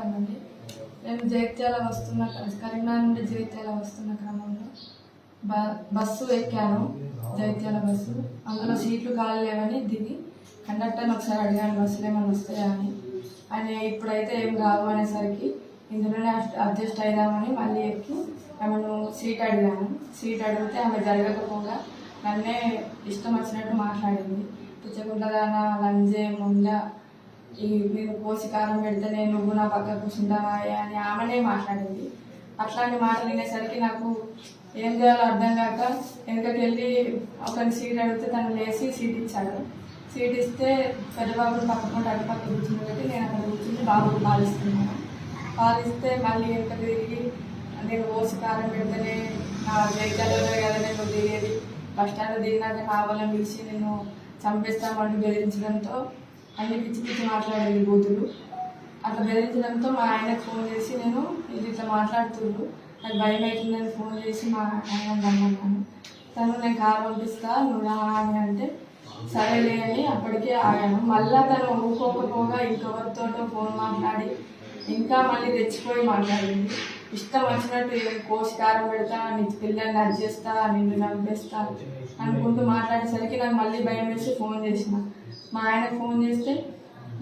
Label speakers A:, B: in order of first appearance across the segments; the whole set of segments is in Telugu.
A: నమస్కారం అండి నేను జగిత్యాల వస్తున్న కరీంనగర్ నుండి జగిత్యాల వస్తున్న క్రమంలో బ బస్సు ఎక్కాను. జగిత్యాల బస్సు. అందులో సీట్లు ఖాళీ లేవని దిగి కండక్టర్ని ఒకసారి అడిగాను బస్సులు ఏమైనా వస్తాయా? అని. ఆయన ఇప్పుడైతే ఏం రావు అనేసరికి ఇందులోనే అడ్జస్ట్ అయిదామని మళ్ళీ ఎక్కి ఆమెను సీట్ అడిగాను. సీట్ అడిగితే ఆమె జరగకపోగా నన్నే ఇష్టం వచ్చినట్టు మాట్లాడింది. పుచ్చకుంటదానా లంజే ముండ? ఈ నేను పోసి కారం పెడితేనే నువ్వు నా పక్క కూర్చుంటావా అని ఆమెనే మాట్లాడింది. అట్లాంటి మాటలు వినేసరికి నాకు ఏం చేయాలో అర్థం కాక వెనకకి వెళ్ళి ఒకరిని సీట్ అడిగితే తను లేచి సీట్ ఇచ్చాడు. సీట్ ఇస్తే పెద్దబాబుని పక్కకుండా అటు పక్క కూర్చుని పెట్టి నేను అక్కడ కూర్చుని బాబు పాలిస్తున్నాను. పాలిస్తే మళ్ళీ వెనక తిరిగి నేను పోసి కారం పెడితేనే నా జైత్యాలలో కదా నేను దిగేది బస్ స్టాండ్ దిగినాక కావాలని పిలిచి నేను చంపేస్తామంటూ బెదిరించడంతో అన్ని పిచ్చి పిచ్చి మాట్లాడేది బూతులు. అట్లా బెదిరించడంతో మా ఆయనకు ఫోన్ చేసి నేను ఇది ఇట్లా మాట్లాడుతుండ్రు నాకు భయం అవుతుందని ఫోన్ చేసి మా ఆయన రమ్మన్నాను తను నేను కారు పంపిస్తా నువ్వు రా అని అంటే సరేలే అని అప్పటికే ఆగాను. మళ్ళీ తను ఊరుకోకపోగా ఇంకొకరితో ఫోన్ మాట్లాడి ఇంకా మళ్ళీ తెచ్చిపోయి మాట్లాడింది. ఇష్టం వచ్చినట్టు కోసి కారం పెడతా నీ పిల్లల్ని చేస్తా నిన్ను చంపేస్తా అనుకుంటూ మాట్లాడేసరికి నాకు మళ్ళీ భయం వేసి ఫోన్ చేసిన. మా ఆయన ఫోన్ చేస్తే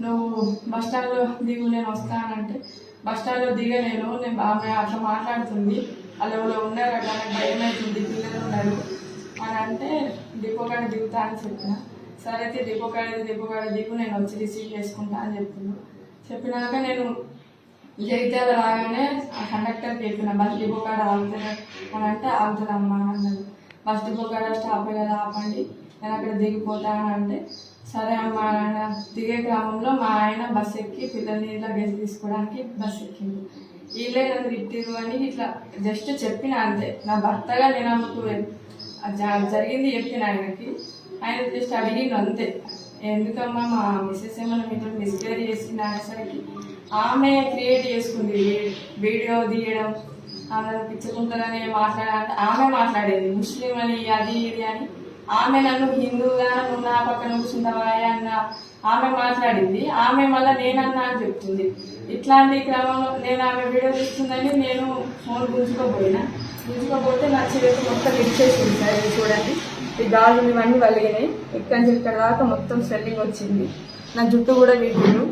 A: నువ్వు బస్ స్టాండ్లో దిగు నేను వస్తానంటే బస్ స్టాండ్లో దిగలేను నేను ఆమె అట్లా మాట్లాడుతుంది. వాళ్ళు ఎవరో ఉన్నారు అట్లా నాకు భయం అవుతుంది పిల్లలు ఉన్నారు. అని అంటే డిపో కాడ దిగుతా అని చెప్పిన. సరే అయితే డిపో కాడ డిపో కాడ దిగు నేను వచ్చి రిసీవ్ చేసుకుంటా అని చెప్పిన. చెప్పినాక నేను జగిత్యాల రాగానే ఆ కండక్టర్కి చెప్పిన బస్ డిపో కాడ ఆగుతుంది అని అంటే ఆగుతుందమ్మా అన్నది. ఫస్ట్ డిపో స్టాప్ కదా ఆపండి నేను అక్కడ దిగిపోతాను అంటే సరే అమ్మా ఆయన దిగే గ్రామంలో మా ఆయన బస్ ఎక్కి పిల్లల్ని లగేజ్ తీసుకోవడానికి బస్ ఎక్కింది వీళ్ళే నన్ను తిట్టిరు అని ఇట్లా జస్ట్ చెప్పిన అంతే. నా భర్తగా నేను ఆమెకు జరిగింది చెప్పిన ఆయనకి. ఆయన జస్ట్ అడిగిండు అంతే. ఎందుకమ్మా మా మిస్సెస్ ఏమైనా మీతో మిస్కేర్ చేసింది అనేసరికి ఆమె క్రియేట్ చేసుకుంది. వీడియో తీయడం ఆమె పిచ్చుకుంటుందని మాట్లాడ ఆమె మాట్లాడేది. ముస్లిం అని అది ఇది అని. ఆమె నన్ను హిందూగా ఉన్నా పక్కన కూర్చుంటావా అన్న ఆమె మాట్లాడింది. ఆమె మళ్ళీ నేనన్నా అని చెప్తుంది. ఇట్లాంటి క్రమంలో నేను ఆమె వీడియో తీస్తుందని నేను ఫోన్ గుంజుకోపోయినా గుంజుకోపోతే నా చేతి మొత్తం ఇచ్చేసింది సార్ ఇది చూడండి. ఈ గాజులు ఇవన్నీ వలిగినాయి. ఇక్కడ నుంచి ఇక్కడ దాకా మొత్తం స్వెల్లింగ్ వచ్చింది. నా జుట్టు కూడా వీటిలు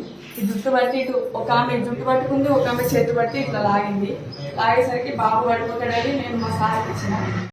A: జుట్టు బట్టి ఇటు ఒక ఆమె జుట్టు పట్టుకుంది ఒక ఆమె చేతి బట్టి ఇట్లా లాగింది. లాగేసరికి బాబు పడిపోతాడని నేను మా సార్కి ఇచ్చిన.